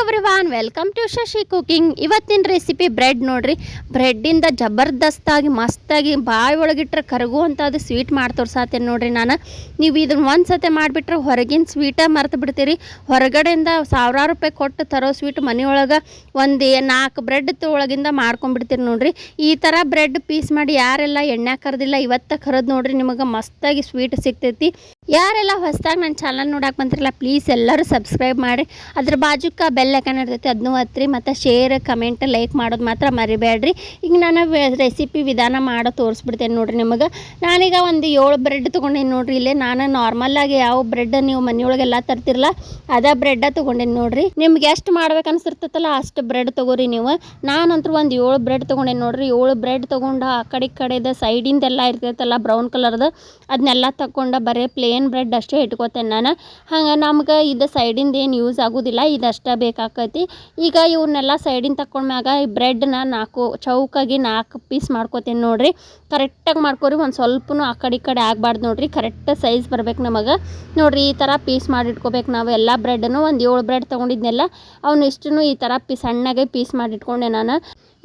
Everyone welcome to Shashi cooking ಇವತ್ತಿನ recipe bread ನೋಡ್ರಿ. ಬ್ರೆಡ್ಡಿಂದ ಜಬರ್ದಸ್ತಾಗಿ, ಮಸ್ತಾಗಿ ಬಾಯಿ ಒಳಗಿಟ್ರೆ ಕರಗುವಂಥದ್ದು ಸ್ವೀಟ್ ಮಾಡಿ ತೋರ್ಸಾತೇನೆ ನೋಡ್ರಿ ನಾನು. ನೀವು ಇದನ್ನ ಒಂದು ಸತಿ ಮಾಡಿಬಿಟ್ರೆ ಹೊರಗಿನ ಸ್ವೀಟ ಮರೆತು ಬಿಡ್ತೀರಿ. ಹೊರಗಡೆಯಿಂದ ಸಾವಿರಾರು ರೂಪಾಯಿ ಕೊಟ್ಟು ತರೋ ಸ್ವೀಟ್ ಮನೆಯೊಳಗೆ ಒಂದು ನಾಲ್ಕು ಬ್ರೆಡ್ ಒಳಗಿಂದ ಮಾಡ್ಕೊಂಡ್ಬಿಡ್ತೀರಿ ನೋಡ್ರಿ. ಈ ಥರ ಬ್ರೆಡ್ ಪೀಸ್ ಮಾಡಿ ಯಾರೆಲ್ಲ ಎಣ್ಣೆ ಕರೆದಿಲ್ಲ, ಇವತ್ತ ಕರೆದು ನೋಡ್ರಿ ನಿಮಗೆ ಮಸ್ತಾಗಿ ಸ್ವೀಟ್ ಸಿಗ್ತೈತಿ. ಯಾರೆಲ್ಲ ಹೊಸದಾಗಿ ನನ್ನ ಚಾನಲ್ ನೋಡಕ್ಕೆ ಬಂತಿರಲ್ಲ ಪ್ಲೀಸ್ ಎಲ್ಲರೂ ಸಬ್ಸ್ಕ್ರೈಬ್ ಮಾಡಿ. ಅದ್ರ ಬಾಜುಕ ಬೆಲ್ ಐಕನ್ ಇರ್ತೈತಿ ಅದನ್ನೂ ಹತ್ರಿ. ಮತ್ತು ಶೇರ್ ಕಮೆಂಟ್ ಲೈಕ್ ಮಾಡೋದು ಮಾತ್ರ ಮರಿಬೇಡ್ರಿ ಈಗ ನಾನು ರೆಸಿಪಿ ವಿಧಾನ ಮಾಡೋ ತೋರಿಸ್ಬಿಡ್ತೇನೆ ನೋಡಿರಿ ನಿಮಗೆ. ನಾನೀಗ ಒಂದು ಏಳು ಬ್ರೆಡ್ ತೊಗೊಂಡೇನಿ ನೋಡಿರಿ ಇಲ್ಲೇ. ನಾನು ನಾರ್ಮಲಾಗಿ ಯಾವ ಬ್ರೆಡ್ ನೀವು ಮನೆಯೊಳಗೆಲ್ಲ ತರ್ತಿರಲ್ಲ ಅದೇ ಬ್ರೆಡ್ ತೊಗೊಂಡೇನಿ ನೋಡಿರಿ. ನಿಮ್ಗೆ ಎಷ್ಟು ಮಾಡ್ಬೇಕು ಅನ್ಸಿರ್ತೈತಲ್ಲ ಅಷ್ಟು ಬ್ರೆಡ್ ತೊಗೋರಿ ನೀವು. ನಾನಂತೂ ಒಂದು ಏಳು ಬ್ರೆಡ್ ತೊಗೊಂಡೇನಿ ನೋಡ್ರಿ. ಏಳು ಬ್ರೆಡ್ ತೊಗೊಂಡು ಆ ಕಡೆ ಕಡೆದ ಸೈಡಿಂದೆಲ್ಲ ಇರ್ತೈತಲ್ಲ ಬ್ರೌನ್ ಕಲರ್ದು ಅದನ್ನೆಲ್ಲ ತಗೊಂಡು ಬರೀ ಪ್ಲೇನ್ ಬ್ರೆಡ್ ಅಷ್ಟೇ ಇಟ್ಕೋತೇನೆ ನಾನು. ಹಂಗೆ ನಮ್ಗೆ ಇದು ಸೈಡಿಂದ ಏನು ಯೂಸ್ ಆಗೋದಿಲ್ಲ. ಇದಷ್ಟೇ ಬೇಕಾಕೈತಿ ಈಗ ಇವನ್ನೆಲ್ಲ ಸೈಡಿಂದ ತಕೊಂಡ್ಮ್ಯಾಗ ಈ ಬ್ರೆಡ್ನ ನಾಲ್ಕು, ಚೌಕಾಗಿ ನಾಲ್ಕು ಪೀಸ್ ಮಾಡ್ಕೋತೀನಿ ನೋಡ್ರಿ. ಕರೆಕ್ಟಾಗಿ ಮಾಡ್ಕೊರಿ, ಒಂದು ಸ್ವಲ್ಪನೂ ಆ ಕಡೆ ಈ ಕಡೆ ಆಗಬಾರ್ದು ನೋಡ್ರಿ. ಕರೆಕ್ಟ್ ಸೈಜ್ ಬರ್ಬೇಕು ನಮಗೆ. ನೋಡ್ರಿ, ಈ ಥರ ಪೀಸ್ ಮಾಡಿಟ್ಕೋಬೇಕು ನಾವು ಎಲ್ಲ ಬ್ರೆಡ್ನು ಒಂದು ಏಳು ಬ್ರೆಡ್ ತೊಗೊಂಡಿದ್ನೆಲ್ಲ, ಅವ್ನು ಇಷ್ಟನ್ನು ಈ ಥರ ಪೀಸ್ ಸಣ್ಣಗೆ ಪೀಸ್ ಮಾಡಿಟ್ಕೊಂಡೆ ನಾನು.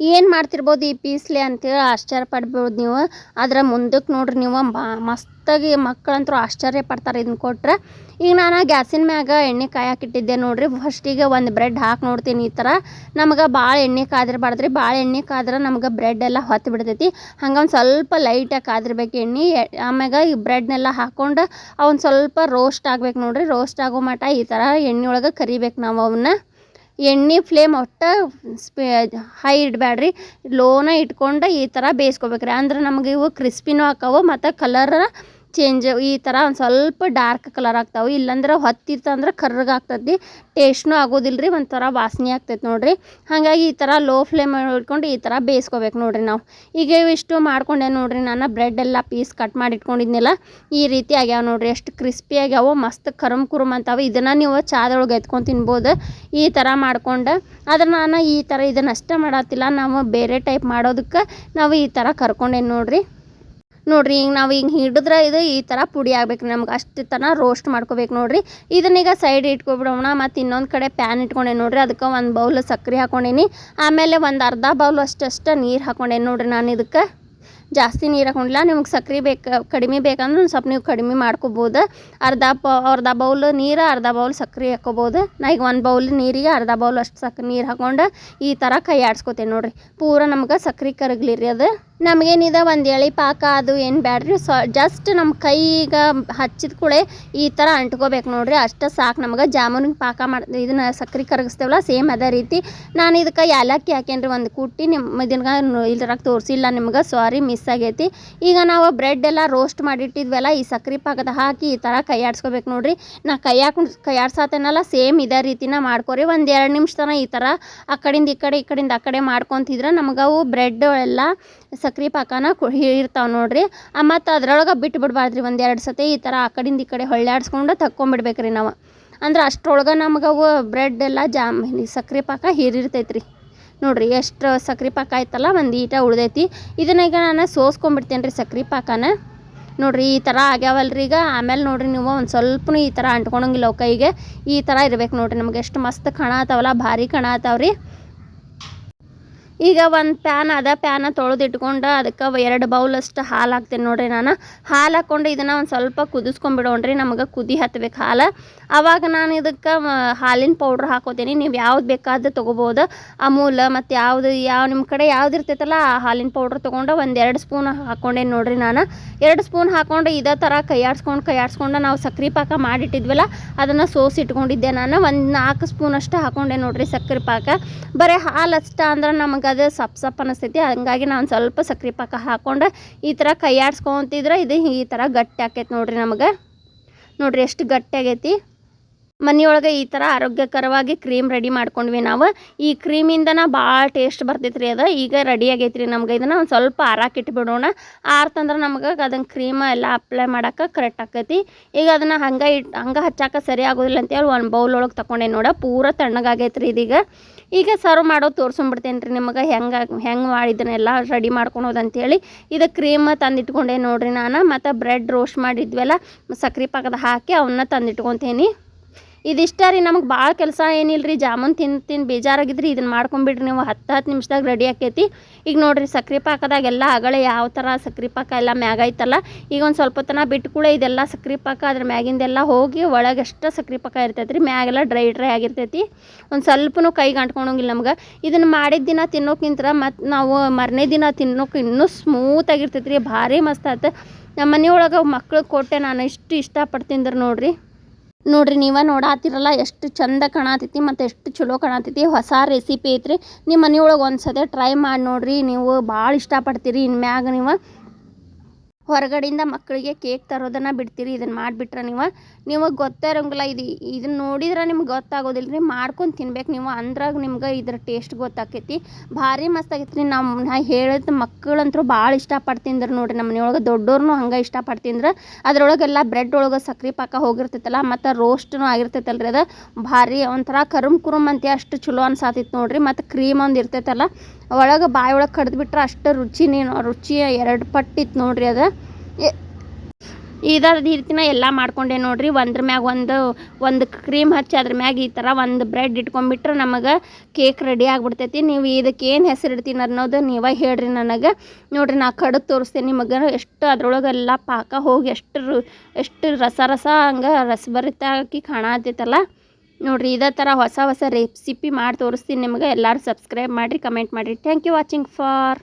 ಏನು ಮಾಡ್ತಿರ್ಬೋದು ಈ ಪೀಸ್ಲೆ ಅಂತೇಳಿ ಆಶ್ಚರ್ಯ ಪಡ್ಬೋದು ನೀವು. ಆದ್ರೆ ಮುಂದಕ್ಕೆ ನೋಡ್ರಿ ನೀವು ಮಸ್ತಾಗಿ ಮಕ್ಕಳಂತೂ ಆಶ್ಚರ್ಯ ಪಡ್ತಾರೆ ಇದನ್ನ ಕೊಟ್ರೆ. ಈಗ ನಾನು ಗ್ಯಾಸಿನ ಮ್ಯಾಗ ಎಣ್ಣೆ ಕಾಯಕ್ಕಿಟ್ಟಿದ್ದೆ ನೋಡ್ರಿ. ಫಸ್ಟಿಗೆ ಒಂದು ಬ್ರೆಡ್ ಹಾಕಿ ನೋಡ್ತೀನಿ ಈ ಥರ ನಮ್ಗೆ ಭಾಳ ಎಣ್ಣೆ ಕಾದಿರಬಾರ್ದ್ರಿ. ಭಾಳ ಎಣ್ಣೆ ಕಾದ್ರೆ ನಮ್ಗೆ ಬ್ರೆಡ್ ಎಲ್ಲ ಹೊತ್ತು ಬಿಡ್ತೈತಿ. ಹಂಗೆ ಒಂದು ಸ್ವಲ್ಪ ಲೈಟಾಗಿ ಕಾದಿರ್ಬೇಕು ಎಣ್ಣೆ. ಆಮ್ಯಾಗ ಈ ಬ್ರೆಡ್ನೆಲ್ಲ ಹಾಕ್ಕೊಂಡು ಅವನ್ನ ಸ್ವಲ್ಪ ರೋಸ್ಟ್ ಆಗ್ಬೇಕು ನೋಡ್ರಿ. ರೋಸ್ಟ್ ಆಗೋ ಮಟ್ಟ ಈ ಥರ ಎಣ್ಣೆ ಒಳಗೆ ಕರಿಬೇಕು ನಾವು ಅವನ್ನ. ಎಣ್ಣೆ ಫ್ಲೇಮ್ ಒಟ್ಟು ಹೈ ಇಡಬೇಡ್ರಿ ಲೋನ ಇಟ್ಕೊಂಡು ಈ ಥರ ಬೇಯಿಸ್ಕೋಬೇಕ್ರಿ. ಅಂದ್ರೆ ನಮಗೆ ಇವು ಕ್ರಿಸ್ಪಿನೂ ಆಕ್ಕವು ಮತ್ತು ಕಲರ್ ಚೇಂಜ್ ಈ ಥರ ಒಂದು ಸ್ವಲ್ಪ ಡಾರ್ಕ್ ಕಲರ್ ಆಗ್ತಾವೆ. ಇಲ್ಲಾಂದ್ರೆ ಹೊತ್ತಿತ್ತಂದ್ರೆ ಕರ್ರಗೆ ಆಗ್ತೈತಿ. ಟೇಸ್ಟ್ನೂ ಆಗೋದಿಲ್ಲ ರೀ ಒಂಥರ ವಾಸನೆ ಆಗ್ತೈತೆ ನೋಡಿರಿ. ಹಾಗಾಗಿ ಈ ಥರ ಲೋ ಫ್ಲೇಮ್ ಇಟ್ಕೊಂಡು ಈ ಥರ ಬೇಯಿಸ್ಕೋಬೇಕು ನೋಡಿರಿ ನಾವು. ಈಗ ಇಷ್ಟು ಮಾಡ್ಕೊಂಡೆ ನೋಡಿರಿ ನಾನು ಬ್ರೆಡ್ ಎಲ್ಲ ಪೀಸ್ ಕಟ್ ಮಾಡಿ ಇಟ್ಕೊಂಡಿದ್ನೆಲ್ಲ ಈ ರೀತಿ ಆಗ್ಯಾವ ನೋಡಿರಿ. ಎಷ್ಟು ಕ್ರಿಸ್ಪಿ ಆಗ್ಯಾವ, ಮಸ್ತ್ ಕರಮ್ ಕುರುಮ್ ಅಂತಾವೆ. ಇದನ್ನು ನೀವು ಚಾದೊಳಗೆ ಎತ್ಕೊಂಡು ತಿನ್ಬೋದು. ಈ ಥರ ಮಾಡ್ಕೊಂಡು, ಆದ್ರೆ ನಾನು ಈ ಥರ ಇದನ್ನು ಅಷ್ಟೇ ಮಾಡತ್ತಿಲ್ಲ ನಾವು ಬೇರೆ ಟೈಪ್ ಮಾಡೋದಕ್ಕೆ ನಾವು ಈ ಥರ ಕರ್ಕೊಂಡೇನು ನೋಡ್ರಿ. ನೋಡ್ರಿ ಈಗ ನಾವು ಹಿಂಗೆ ಹಿಡಿದ್ರೆ ಇದು ಈ ಥರ ಪುಡಿ ಆಗ್ಬೇಕು ನಮ್ಗೆ. ಅಷ್ಟು ತನ ರೋಸ್ಟ್ ಮಾಡ್ಕೋಬೇಕು ನೋಡ್ರಿ. ಇದನ್ನೀಗ ಸೈಡ್ ಇಟ್ಕೊಬಿಡೋಣ, ಮತ್ತು ಇನ್ನೊಂದು ಕಡೆ ಪ್ಯಾನ್ ಇಟ್ಕೊಂಡೆ ನೋಡ್ರಿ. ಅದಕ್ಕೆ ಒಂದು ಬೌಲ್ ಸಕ್ಕರೆ ಹಾಕೊಂಡೇನಿ. ಆಮೇಲೆ ಒಂದು ಅರ್ಧ ಬೌಲ್ ಅಷ್ಟಷ್ಟು ನೀರು ಹಾಕೊಂಡೇನಿ ನೋಡ್ರಿ ನಾನು ಇದಕ್ಕೆ. ಜಾಸ್ತಿ ನೀರು ಹಾಕೊಂಡಿಲ್ಲ, ನಿಮ್ಗೆ ಸಕ್ಕರೆ ಬೇಕು, ಕಡಿಮೆ ಬೇಕಂದ್ರೆ ಸ್ವಲ್ಪ ನೀವು ಕಡಿಮೆ ಮಾಡ್ಕೋಬೋದು. ಅರ್ಧ ಪ, ಅರ್ಧ ಬೌಲ್ ನೀರು, ಅರ್ಧ ಬೌಲ್ ಸಕ್ಕರೆ ಹಾಕೋಬೋದು ನಾ ಈಗ ಒಂದು ಬೌಲ್ ನೀರಿಗೆ ಅರ್ಧ ಬೌಲ್ ಅಷ್ಟು ಸಕ್ಕರೆ ನೀರು ಹಾಕೊಂಡು ಈ ಥರ ಕೈ ಆಡ್ಸ್ಕೊತೇನೆ ನೋಡ್ರಿ. ಪೂರ ನಮ್ಗೆ ಸಕ್ಕರೆ ಕರಗ್ಲಿ ರೀ ಅದು. ನಮಗೇನಿದೆ ಒಂದು ಎಳೆ ಪಾಕ, ಅದು ಏನು ಬ್ಯಾಡ್ರಿ. ಸೊ ಜಸ್ಟ್ ನಮ್ಮ ಕೈಗೆ ಹಚ್ಚಿದ ಕೂಡೇ ಈ ಥರ ಅಂಟ್ಕೋಬೇಕು ನೋಡ್ರಿ. ಅಷ್ಟೇ ಸಾಕು ನಮಗೆ ಜಾಮೂನಿಗೆ ಪಾಕ ಮಾಡಿ, ಇದನ್ನ ಸಕ್ಕರೆ ಕರಗಿಸ್ತೇವಲ್ಲ, ಸೇಮ್ ಅದೇ ರೀತಿ. ನಾನು ಇದಕ್ಕೆ ಏಲಕ್ಕಿ ಹಾಕೇನ್ರಿ, ಒಂದು ಕುಟ್ಟಿ ನಿಮ್ಮ ಇದನ್ನ ಇಲ್ದ್ರಾಗ ತೋರಿಸಿಲ್ಲ ನಿಮ್ಗೆ ಸಾರಿ ಮಿಸ್ ಆಗೈತಿ. ಈಗ ನಾವು ಬ್ರೆಡ್ ಎಲ್ಲ ರೋಸ್ಟ್ ಮಾಡಿಟ್ಟಿದ್ವಲ್ಲ, ಈ ಸಕ್ಕರೆ ಪಾಕದ ಹಾಕಿ ಈ ಥರ ಕೈ ಆಡಿಸ್ಕೋಬೇಕು ನೋಡ್ರಿ. ನಾ ಕೈ ಹಾಕೊಂಡು ಕೈ ಆಡ್ಸಾತೇನಲ್ಲ ಸೇಮ್ ಇದೇ ರೀತಿನ ಮಾಡ್ಕೋರಿ. ಒಂದು ಎರಡು ನಿಮಿಷ ತನಕ ಈ ಥರ ಆ ಕಡೆಯಿಂದ ಈ ಕಡೆ, ಈ ಕಡೆಯಿಂದ ಆ ಕಡೆ ಮಾಡ್ಕೊತಿದ್ರೆ ನಮ್ಗೆ ಅವು ಬ್ರೆಡ್ ಎಲ್ಲ ಸಕ್ರೆ ಪಾಕನ ಇರ್ತಾವೆ ನೋಡಿರಿ. ಮತ್ತು ಅದ್ರೊಳಗೆ ಬಿಟ್ಟು ಬಿಡ್ಬಾರ್ದ್ರಿ ಒಂದು ಎರಡು ಸತಿ ಈ ಥರ ಆ ಕಡಿಂದ ಈ ಕಡೆ ಹೊಳ್ಳಾಡ್ಸ್ಕೊಂಡು ತಕ್ಕೊಂಬಿಡ್ಬೇಕ್ರಿ ನಾವು. ಅಂದ್ರೆ ಅಷ್ಟ್ರೊಳಗೆ ನಮ್ಗೆ ಅವು ಬ್ರೆಡ್ ಎಲ್ಲ ಜಾಮ್ ಸಕ್ರೆ ಪಾಕ ಹೀರಿರ್ತೈತ್ರಿ ನೋಡಿರಿ ಎಷ್ಟು ಸಕ್ರೆ ಪಾಕ ಆಯ್ತಲ್ಲ ಒಂದು ಈಟ ಉಳ್ದೈತಿ. ಇದನ್ನ ಈಗ ನಾನು ಸೋಸ್ಕೊಂಬಿಡ್ತೇನೆ ರೀ ಸಕ್ರೆ ಪಾಕನ. ನೋಡ್ರಿ ಈ ಥರ ಆಗ್ಯಾವಲ್ರಿ ಈಗ. ಆಮೇಲೆ ನೋಡಿರಿ ನೀವು ಒಂದು ಸ್ವಲ್ಪನೂ ಈ ಥರ ಅಂಟ್ಕೊಳಂಗಿಲ್ಲ ಕೈಗೆ. ಈ ಥರ ಇರ್ಬೇಕು ನೋಡಿರಿ ನಮ್ಗೆ ಎಷ್ಟು ಮಸ್ತ್ ಕಾಣತ್ತಾವಲ್ಲ ಭಾರಿ ಕಾಣತ್ತಾವ್ರಿ ಈಗ ಒಂದು ಪ್ಯಾನ್ ಅದ ಪ್ಯಾನ ತೊಳೆದು ಇಟ್ಕೊಂಡು ಅದಕ್ಕೆ ಎರಡು ಬೌಲಷ್ಟು ಹಾಲು ಹಾಕ್ತೇನೆ ನೋಡ್ರಿ ನಾನು. ಹಾಲು ಹಾಕ್ಕೊಂಡು ಇದನ್ನು ಒಂದು ಸ್ವಲ್ಪ ಕುದಿಸ್ಕೊಂಡ್ಬಿಡೋಣ್ರಿ ನಮಗೆ ಕುದಿ ಹತ್ಬೇಕು ಹಾಲು. ಆವಾಗ ನಾನು ಇದಕ್ಕೆ ಹಾಲಿನ ಪೌಡ್ರ್ ಹಾಕೋತೀನಿ. ನೀವು ಯಾವ್ದು ಬೇಕಾದ್ರೂ ತೊಗೋಬೋದು. ಅಮೂಲ್ ಮತ್ತು ಯಾವುದು, ಯಾವ ನಿಮ್ಮ ಕಡೆ ಯಾವ್ದು ಇರ್ತೈತಲ್ಲ, ಆ ಹಾಲಿನ ಪೌಡ್ರ್ ತೊಗೊಂಡು ಒಂದು ಎರಡು ಸ್ಪೂನ್ ಹಾಕ್ಕೊಂಡೇನು ನೋಡ್ರಿ ನಾನು. ಎರಡು ಸ್ಪೂನ್ ಹಾಕ್ಕೊಂಡು ಇದೇ ಥರ ಕೈಯಾಡ್ಸ್ಕೊಂಡು ಕೈಯಾಡ್ಸ್ಕೊಂಡು ನಾವು ಸಕ್ರೆ ಪಾಕ ಮಾಡಿಟ್ಟಿದ್ವಲ್ಲ, ಅದನ್ನು ಸೋಸಿ ಇಟ್ಕೊಂಡಿದ್ದೆ ನಾನು. ಒಂದು ನಾಲ್ಕು ಸ್ಪೂನ್ ಅಷ್ಟು ಹಾಕ್ಕೊಂಡೆ ನೋಡ್ರಿ ಸಕ್ಕರೆ ಪಾಕ. ಬರೀ ಹಾಲು ಅಷ್ಟ ಅಂದ್ರೆ ನಮಗೆ ಅದು ಸಪ್ ಸಪ್ ಅನಿಸ್ತೈತಿ. ಹಂಗಾಗಿ ನಾನು ಸ್ವಲ್ಪ ಸಕ್ರೆ ಪಾಕ ಹಾಕೊಂಡು ಈ ಥರ ಕೈಯಾಡ್ಸ್ಕೊಂತಿದ್ರೆ ಇದು ಈ ಥರ ಗಟ್ಟಿ ಆಕೈತಿ ನೋಡಿರಿ ನಮಗೆ. ನೋಡ್ರಿ ಎಷ್ಟು ಗಟ್ಟಿ ಆಗೈತಿ. ಮನೆಯೊಳಗೆ ಈ ಥರ ಆರೋಗ್ಯಕರವಾಗಿ ಕ್ರೀಮ್ ರೆಡಿ ಮಾಡ್ಕೊಂಡ್ವಿ ನಾವು. ಈ ಕ್ರೀಮಿಂದನ ಭಾಳ ಟೇಸ್ಟ್ ಬರ್ತೈತೆ ರೀ ಅದು. ಈಗ ರೆಡಿ ಆಗೈತೆ ರೀ ನಮ್ಗೆ. ಇದನ್ನು ಒಂದು ಸ್ವಲ್ಪ ಆರಾಕಿಟ್ಬಿಡೋಣ ಆರ್ತಂದ್ರೆ ನಮ್ಗೆ ಅದನ್ನು ಕ್ರೀಮ್ ಎಲ್ಲ ಅಪ್ಲೈ ಮಾಡೋಕೆ ಕರೆಕ್ಟ್ ಆಕೈತಿ. ಈಗ ಅದನ್ನು ಹಂಗೆ ಇಟ್, ಹಂಗೆ ಹಚ್ಚಾಕ ಸರಿ ಆಗೋದಿಲ್ಲ ಅಂತೇಳಿ ಒಂದು ಬೌಲ್ ಒಳಗೆ ತಗೊಂಡೆ ನೋಡ. ಪೂರ ತಣ್ಣಗಾಗೈತೆ ರೀ ಇದೀಗ. ಈಗ ಸರ್ವ್ ಮಾಡೋದು ತೋರ್ಸ್ಕೊಂಡ್ಬಿಡ್ತೇನೆ ರೀ ನಿಮಗೆ. ಹೆಂಗೆ ಹೆಂಗೆ ಮಾಡಿದ್ದನ್ನೆಲ್ಲ ರೆಡಿ ಮಾಡ್ಕೊಳೋದು ಅಂತೇಳಿ. ಇದು ಕ್ರೀಮ್ ತಂದಿಟ್ಕೊಂಡೆ ನೋಡಿರಿ ನಾನು. ಮತ್ತು ಬ್ರೆಡ್ ರೋಸ್ಟ್ ಮಾಡಿದ್ವಲ್ಲ, ಸಕ್ರೆ ಪಾಕದ ಹಾಕಿ ಅವನ್ನ ತಂದಿಟ್ಕೊತೀನಿ. ಇದಿಷ್ಟ ರೀ, ನಮಗೆ ಭಾಳ ಕೆಲಸ ಏನಿಲ್ಲ ರೀ ಜಾಮೂನ್ ತಿಂದು ತಿಂದು ಬೇಜಾರಾಗಿದ್ರಿ ಇದನ್ನು ಮಾಡ್ಕೊಂಬಿಡ್ರಿ ನೀವು. ಹತ್ತು ಹತ್ತು ನಿಮಿಷದಾಗ ರೆಡಿ ಆಕೈತಿ. ಈಗ ನೋಡಿರಿ, ಸಕ್ರೆ ಪಾಕದಾಗ ಎಲ್ಲ ಆಗಲೇ ಯಾವ ಥರ ಸಕ್ರೆ ಪಾಕ ಎಲ್ಲ ಮ್ಯಾಗ ಐತಲ್ಲ ಈಗ ಒಂದು ಸ್ವಲ್ಪ ತನ ಬಿಟ್ಟು ಕೂಡ ಇದೆಲ್ಲ ಸಕ್ರೆ ಪಾಕ, ಅದ್ರ ಮ್ಯಾಗಿಂದೆಲ್ಲ ಹೋಗಿ ಒಳಗೆ ಅಷ್ಟು ಸಕ್ರೆ ಪಾಕ ಇರ್ತೈತೆ ರೀ ಮ್ಯಾಗೆಲ್ಲ ಡ್ರೈ ಡ್ರೈ ಆಗಿರ್ತೈತಿ. ಒಂದು ಸ್ವಲ್ಪನೂ ಕೈಗೆ ಅಂಟ್ಕೊಂಡೋಗಿಲ್ಲ ನಮ್ಗೆ. ಇದನ್ನು ಮಾಡಿದ ದಿನ ತಿನ್ನೋಕ್ಕಿಂತ ಮತ್ತು ನಾವು ಮರನೇ ದಿನ ತಿನ್ನೋಕೆ ಇನ್ನೂ ಸ್ಮೂತ್ ಆಗಿರ್ತೈತೆ ರೀ ಭಾರಿ ಮಸ್ತ್ ಆಯ್ತು ನಮ್ಮ ಮನೆಯೊಳಗೆ ಮಕ್ಳಿಗೆ ಕೊಟ್ಟೆ ನಾನು ಇಷ್ಟು ಇಷ್ಟಪಡ್ತಿಂದ್ರೆ ನೋಡ್ರಿ. ನೋಡ್ರಿ, ನೀವ ನೋಡಾತಿರಲ್ಲ ಎಷ್ಟು ಚಂದ ಕಾಣತೈತಿ ಮತ್ತು ಎಷ್ಟು ಚಲೋ ಕಾಣತೈತಿ. ಹೊಸ ರೆಸಿಪಿ ಐತ್ರಿ. ನಿಮ್ಮ ಮನೆಯೊಳಗೆ ಒಂದು ಸತಿ ಟ್ರೈ ಮಾಡಿ ನೋಡ್ರಿ. ನೀವು ಭಾಳ ಇಷ್ಟಪಡ್ತೀರಿ. ಇನ್ಮ್ಯಾಗ ನೀವು ಹೊರಗಡೆಯಿಂದ ಮಕ್ಕಳಿಗೆ ಕೇಕ್ ತರೋದನ್ನು ಬಿಡ್ತೀರಿ ಇದನ್ನು ಮಾಡಿಬಿಟ್ರೆ ನೀವು. ನಿಮಗೆ ಗೊತ್ತೇ ಇರೋಂಗಿಲ್ಲ, ಇದು ಇದನ್ನು ನೋಡಿದ್ರೆ ನಿಮ್ಗೆ ಗೊತ್ತಾಗೋದಿಲ್ಲ ರೀ ಮಾಡ್ಕೊಂಡು ತಿನ್ಬೇಕು ನೀವು. ಅಂದ್ರಾಗ ನಿಮ್ಗೆ ಇದ್ರ ಟೇಸ್ಟ್ ಗೊತ್ತಾಕೈತಿ. ಭಾರಿ ಮಸ್ತ್ ಆಗೈತೆ ರೀ ನಮ್ಮ ನಾ ಹೇಳಿದ ಮಕ್ಕಳಂತರೂ ಭಾಳ ಇಷ್ಟಪಟ್ಟು ತಿಂದ್ರೆ ನೋಡ್ರಿ ನಮ್ಮ ಮನೆಯೊಳಗೆ. ದೊಡ್ಡೋರ್ನು ಹಂಗೆ ಇಷ್ಟಪಟ್ಟು ತಿಂದ್ರೆ ಅದ್ರೊಳಗೆಲ್ಲ ಬ್ರೆಡ್ ಒಳಗೆ ಸಕ್ರೆ ಪಾಕ ಹೋಗಿರ್ತೈತಲ್ಲ, ಮತ್ತು ರೋಸ್ಟ್ನು ಆಗಿರ್ತೈತಲ್ಲ ರೀ ಅದು. ಭಾರಿ ಒಂಥರ ಕರುಮ್ ಕುರುಮ್ ಅಂತ ಅಷ್ಟು ಚಲೋ ಅನ್ಸಾತಿತ್ತು ನೋಡಿರಿ. ಮತ್ತು ಕ್ರೀಮ್ ಒಂದು ಇರ್ತೈತಲ್ಲ, ಒಳಗೆ ಬಾಯಿ ಒಳಗೆ ಕಡ್ದು ಬಿಟ್ರೆ ಅಷ್ಟು ರುಚಿ ನೀನು, ರುಚಿ ಎರಡು ಪಟ್ಟಿತ್ತು ನೋಡಿರಿ ಅದು. ಇದ ರೀತಿನ ಎಲ್ಲ ಮಾಡ್ಕೊಂಡೆ ನೋಡ್ರಿ. ಒಂದ್ರ ಮ್ಯಾಗ ಒಂದು ಒಂದು ಕ್ರೀಮ್ ಹಚ್ಚಿ ಅದ್ರ ಮ್ಯಾಗ ಈ ಥರ ಒಂದು ಬ್ರೆಡ್ ಇಟ್ಕೊಂಡ್ಬಿಟ್ರೆ ನಮಗೆ ಕೇಕ್ ರೆಡಿ ಆಗ್ಬಿಡ್ತೈತಿ. ನೀವು ಇದಕ್ಕೆ ಏನು ಹೆಸರು ಇಡ್ತೀನಿ ಅನ್ನೋದು ನೀವೇ ಹೇಳ್ರಿ ನನಗೆ. ನೋಡ್ರಿ ನಾ ಕಡದು ತೋರಿಸ್ತೀನಿ ನಿಮಗೆ. ಎಷ್ಟು ಅದ್ರೊಳಗೆಲ್ಲ ಪಾಕ ಹೋಗಿ ಎಷ್ಟು ಎಷ್ಟು ರಸ ರಸ ಹಂಗೆ ರಸಭರಿತಾಗಿ ಕಾಣತೈತಲ್ಲ ನೋಡ್ರಿ ಇದೇ ಥರ ಹೊಸ ಹೊಸ ರೆಸಿಪಿ ಮಾಡಿ ತೋರಿಸ್ತೀನಿ ನಿಮಗೆ. ಎಲ್ಲರೂ ಸಬ್ಸ್ಕ್ರೈಬ್ ಮಾಡಿರಿ ಕಮೆಂಟ್ ಮಾಡಿರಿ. Thank you watching for